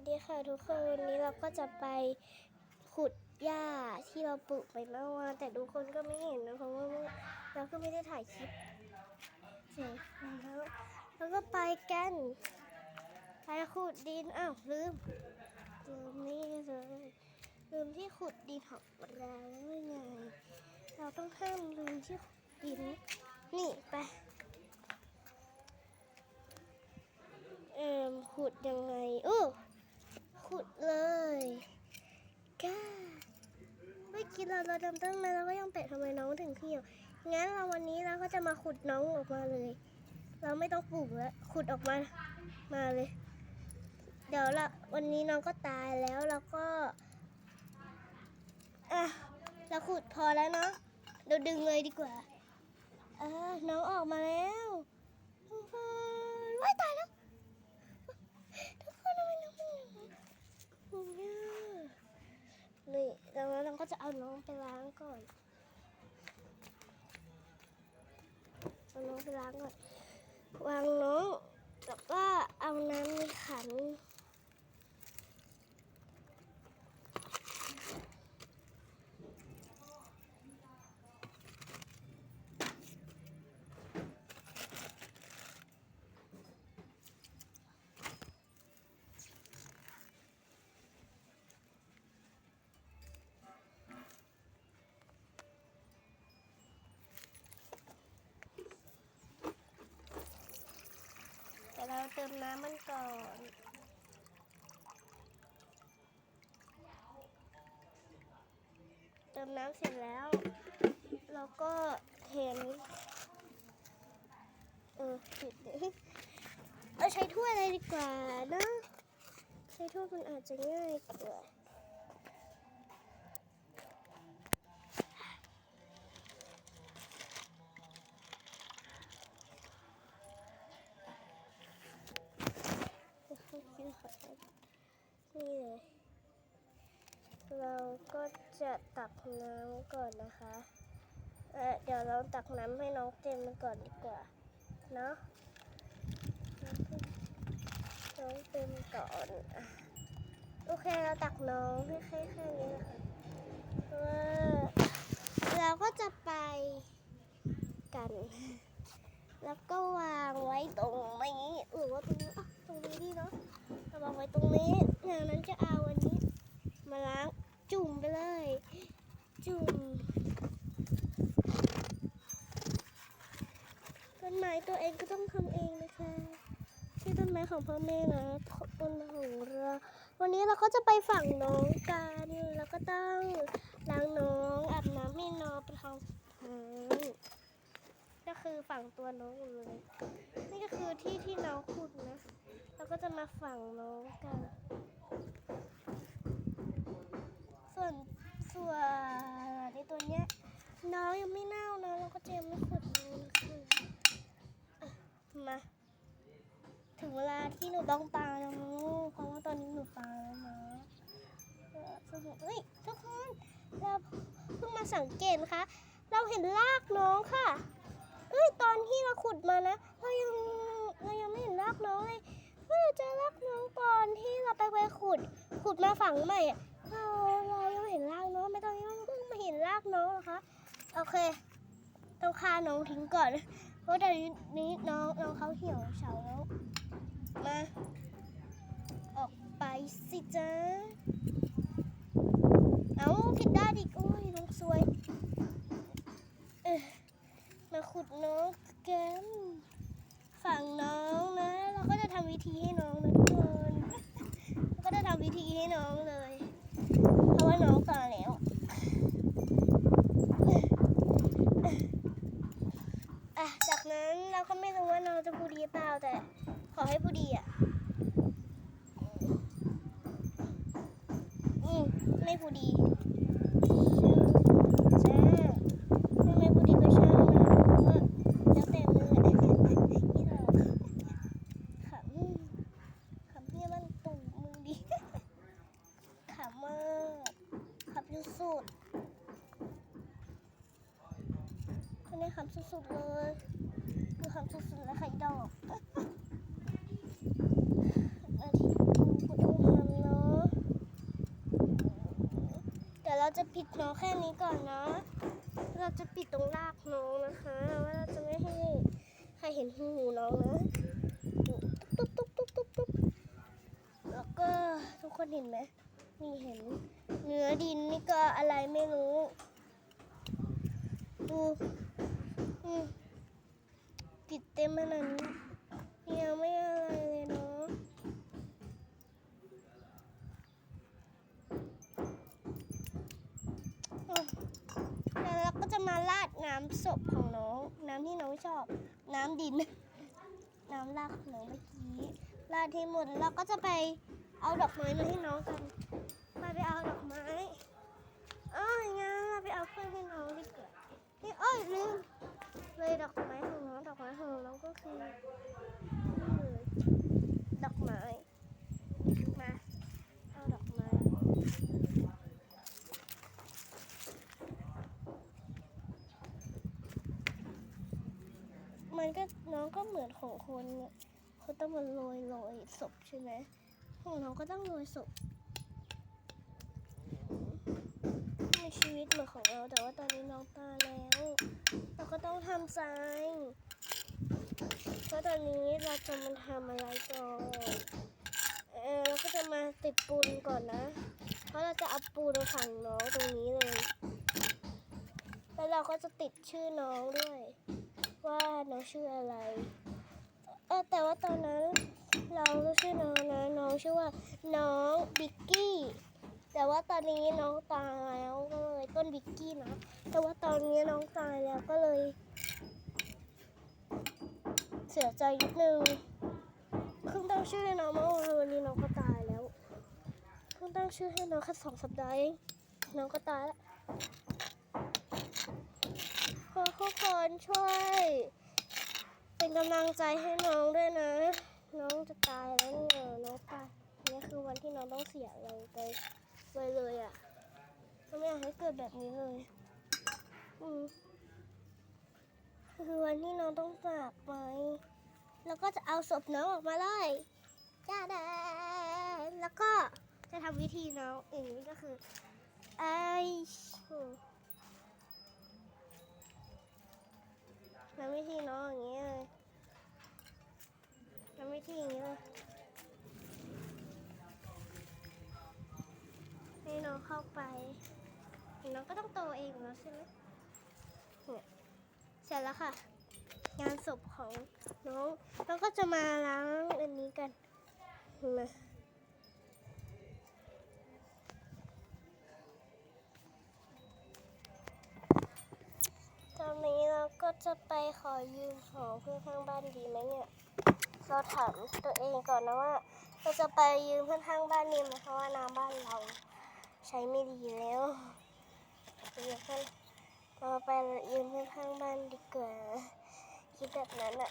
สดีค่ะทุกคนวันนี้เราก็จะไปขุดหญ้าที่เราปลูกไปเมื่อวานแต่ทุกคนก็ไม่เห็นนะเพราะว่าเราก็ไม่ได้ถ่ายคลิปเสร็จแล้วเราก็ไปกันไปขุดดินอ้าวลืมลืมนี่เลยลืมที่ขุดดินของเราแล้วไงเราต้องห้ามลืมที่ขุดดินนี่ไปเอ่มขุดยังไงอู้ ขุดเลยก้าไม่คิดเราเราดำตั้งนาเราก็ยังเป็ดทำไมน้องถึงเที่ยวงั้นเราวันนี้เราก็จะมาขุดน้องออกมาเลย เราไม่ต้องปลูกแล้วขุดออกมามาเลย เดี๋ยวละวันนี้น้องก็ตายแล้วแล้วก็อะเราขุดพอแล้วเนาะเราดึงเลยดีกว่าอ่าน้องออกมาแล้ว วา เราเติมน้ำมันก่อนเติมน้ำเสร็จแล้ว เราก็เห็นเออผิดเลยเราใช้ถ้วยอะไรดีกว่านะ ใช้ถ้วยมันอาจจะง่ายกว่า นี่เลย เราก็จะตักน้ำก่อนนะคะเเดี๋ยวเราตักน้ำให้น้องเต็มก่อนดีกว่า เนาะน้องเต็มก่อนโอเคเราตักน้องให้แค่แค่นี้นะคะเราก็จะไปกัน แล้วก็วางไว้ตรงนี้หรือว่าตรงนี้ตรงนี้ดีเนาะเราวางไว้ตรงนี้นะเอาอันนี้ มาล้างจุ่ม ไปเลย จุ่มต้นไม้ตัวเองก็ต้องทำเองนะคะที่ต้นไม้ของพ่อแม่นะต้นไม้ของเราวันนี้เราก็จะไปฝั่งน้องกันแล้วก็ต้องล้างน้องอาบน้ำให้น้องไปทำอืมก็คือฝั่งตัวน้องเลยนี่ก็คือที่ที่น้องขุดนะเราก็จะมาฝั่งน้องกัน ส่วนส่วนในตัวเนี้ยน้องยังไม่เน่านะเราก็จะยังไม่ขุดเลยนะคะอะมาถึงเวลาที่หนูต้องปาแล้วลูกเพราะว่าตอนนี้หนูปาแล้วนะเออสนุเฮ้ยทุกคนเราเพิ่งมาสังเกตนะคะ เราเห็นรากน้องค่ะเอ้ยตอนที่เราขุดมานะ เรายังเรายังไม่เห็นรากน้องเลยเพิ่งเจอรากน้องตอนที่เราไปไปขุด ขุดมาฝังใหม่อะเรา เห็นรากน้องไม่ตอนนี้เราเพิ่งมาเห็นรากน้องนะคะโอเคต้องฆ่าน้องทิ้งก่อน เพราะตอนนี้น้องน้องเขาเหี่ยวเฉาแล้วมาออกไปสิจ้าเอาผิดได้านอีกโอ้ยน้องซวยเออมาขุดน้องแกันฝั่งน้องนะ เราก็จะทำวิธีให้น้องนะทุกคนเราก็จะทำวิธีให้น้องเลย เพราะว่าน้องตายแล้ว อะ จากนั้นเราก็ไม่รู้ว่าน้องจะพูดดีเปล่าแต่ขอให้พูดดีอะ อืมไม่พูดดีช่างจ้าถ้าไม่พูดดีก็ช่างนะเพราะว่าแล้วแต่มือนี่เราขำขำเนี่ยมันตุ่มมึงดี ขำมากขำสุดๆคนนี้ขำสุดๆเลยคือขำสุดๆแล้วไข่ดอก อาทิตย์กูต้องทำ จะปิดน้องแค่นี้ก่อนนะ เราจะปิดตรงรากน้องนะคะว่าเราจะไม่ให้ใครเห็นหูน้องนะตุ๊บตุ๊บตุ๊บตุ๊บตุ๊บแล้วก็ทุกคนเห็นไหมนี่เห็น เนื้อดินนี่ก็อะไรไม่รู้ดูอืมติดเต็มขนาดนี้ยังไม่อะไรเลยเนาะ แล้วเราก็ จะมาราดน้ำศพของน้อง น้ำที่น้องชอบ น้ำดิน น้ำราดของน้องเมื่อกี้ราดให้หมดแล้วเราก็จะไปเอาดอกไม้มาให้น้องกันไปไปเอาดอกไม้อ้าวงั้นเราไปเอาเพื่อนให้น้องดีกว่านี่เอ้ยลืมเลยดอกไม้ของน้องดอกไม้ของน้องก็คือดอกไม้มาเอาดอกไม้ มันก็น้องก็ เหมือนของคนเนี่ยเขาต้องมาโรยโรยศพใช่ไหมของน้องก็ต้องโรยศพในชีวิตเหมือนของเราแต่ว่าตอนนี้น้องตายแล้ว เราก็ต้องทำใจเพราะตอนนี้เราจะมาทำอะไรก่อนเออเราก็จะมาติดปูนก่อนนะ เพราะเราจะเอาปูนมาฝังน้องตรงนี้เลย แล้วเราก็จะติดชื่อน้องด้วย ว่าน้องชื่ออะไรเออแต่ว่าตอนนั้นเราชื่อน้องนะน้องชื่อว่าน้องบิกกี้แต่ว่าตอนนี้น้องตายแล้วก็เลยต้นบิกกี้นะแต่ว่าตอนนี้น้องตายแล้วก็เลย เสียใจนิดนึงเพิ่งตั้งชื่อให้น้องเมื่อวานวันนี้น้องก็ตายแล้วเพิ่งตั้งชื่อให้น้องแค่สองสัปดาห์เองน้องก็ตายแล้ว ขอ ทุกคนช่วย เป็นกำลังใจให้น้องด้วยนะ น้องจะตายแล้วเนี่ยน้องตายนี่คือวันที่น้องต้องเสียเลยไปเลยเลยอะเราไม่อยากให้เกิดแบบนี้เลย อืมคือวันที่น้องต้องจากไป แล้วก็จะเอาศพน้องออกมาเลยจ้าดาแล้วก็จะทำวิธีน้องอย่างนี้ก็คือไอ้ มทำวิธีน้องอย่างนี้เลยทำวิธีอย่างนี้เลยให้น้องเข้าไปน้องก็ต้องโตเองแล้วใช่ไหมเนี่ยเสร็จแล้วค่ะ งานศพของน้องน้องก็จะมาล้างอันนี้กันมา จะไปขอยืมของเพื่อนข้างบ้านดีไหมเนี่ย เราถามตัวเองก่อนนะว่า เราจะไปยืมเพื่อนข้างบ้านดีไหมเพราะว่าน้ำบ้านเรา ใช้ไม่ดีแล้วยืมเพื่อนเราไปยืมเพื่อนข้างบ้านดีกว่าคิดแบบนั้นอะ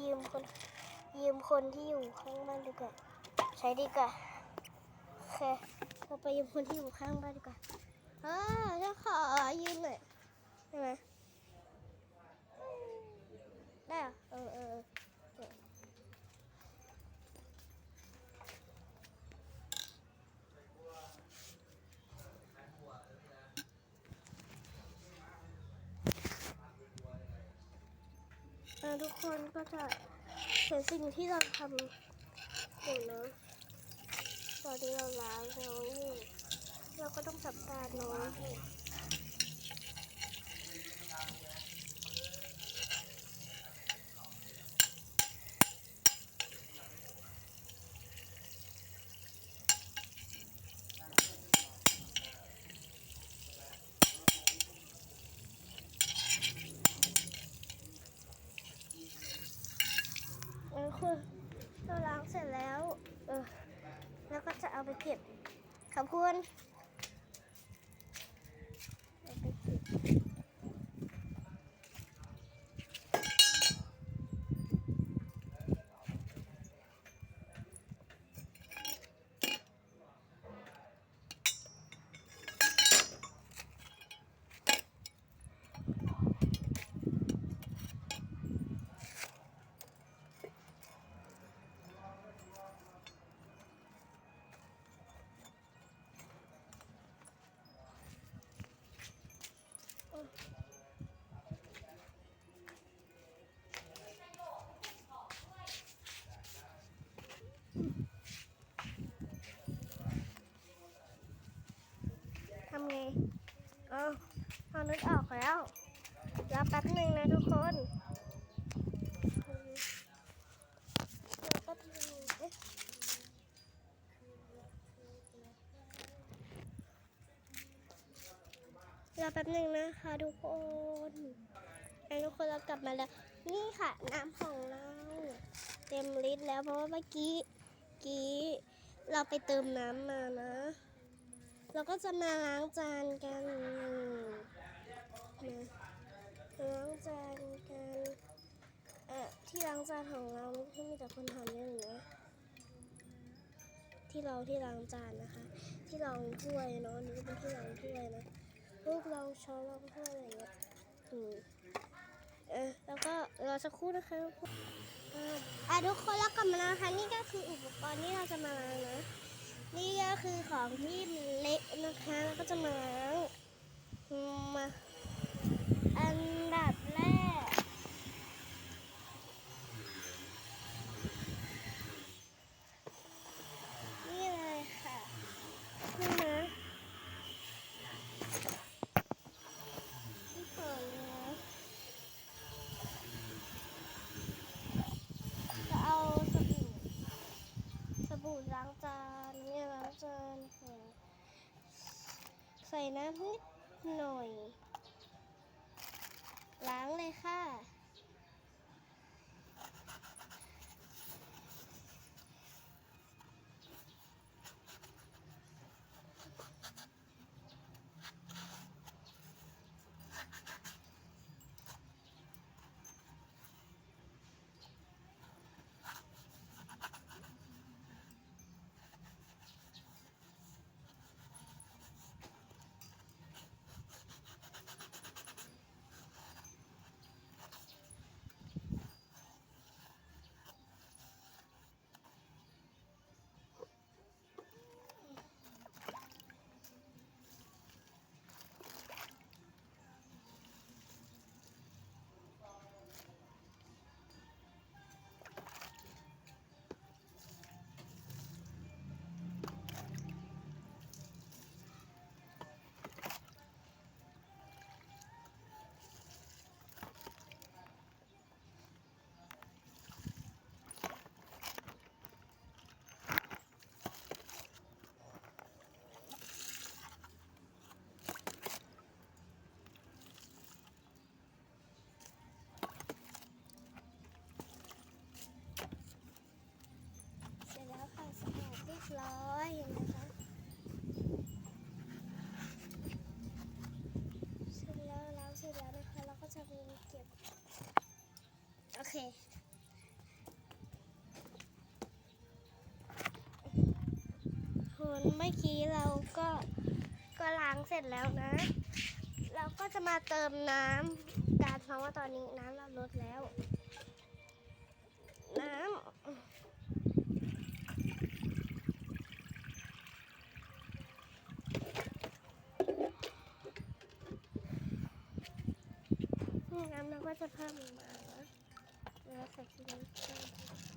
ยืมคนยืมคนที่อยู่ข้างบ้านดีกว่า ใช้ดีกว่าโอเคเราไปยืมคนที่อยู่ข้างบ้านดีกว่า เออจะขอยืมหน่อยได้ไหมได้เหรอเออเออทุกคนก็จะเห็นสิ่งที่เราทำอยู่นะตอนที่เราล้างน้องอยู่ เราก็ต้องจับตาน้อง นึกออกแล้วรอแป๊บหนึ่งนะทุกคนรอแป๊บหนึ่งเอ๊ะรอแป๊บหนึ่งนะคะทุกคนไอ้ทุกคนเรากลับมาแล้ว นี่ค่ะน้ำของเรา เต็มลิตรแล้วเพราะว่าเมื่อกี้กี้เราไปเติมน้ำมานะ เราก็จะมาล้างจานกัน มาล้างจานกันเอ่อที่ล้างจานของเราไม่ใช่มีแต่คนทำเนี่ยหรือนะที่เราที่ล้างจานนะคะ ที่รองถ้วยเนาะนี่เป็นที่รองถ้วยนะลูกรองช้อนรองถ้วยอะไรเงี้ยอืมเออแล้วก็รอสักครู่นะคะทุกคนอ่าอะทุกคนแล้วกลับมาแล้วนะคะนี่ก็คืออุปกรณ์ที่เราจะมาล้างนะนี่ก็คือของที่เละนะคะ แล้วก็จะมาล้างมา นดับแรก นี่เลยค่ะนี่นะนี่ของนะจะเอาสบู่สบู่ล้างจานเนี่ยล้างจานค่ะใส่น้ำนิดหน่อย ล้างเลยค่ะ มื่อกี้เราก็ก็ล้างเสร็จแล้วนะ เราก็จะมาเติมน้ำการเพราะว่าตอนนี้น้ำเราลดแล้ว น้ำน้ำเราก็จะเพิ่มมาแล้วใส่ที่นี้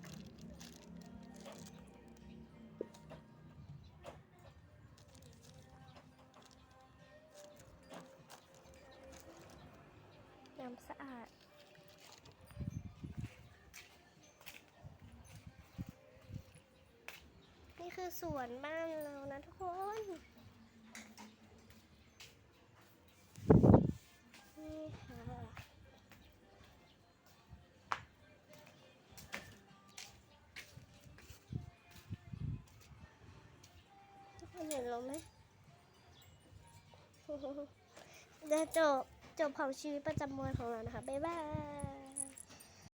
นี่คือสวนบ้านเรานะทุกคน นี่ค่ะทุกคนเห็นเราไหมเดี๋ยวจบจบของชีวิตประจำวันของเรานะคะ บ๊ายบาย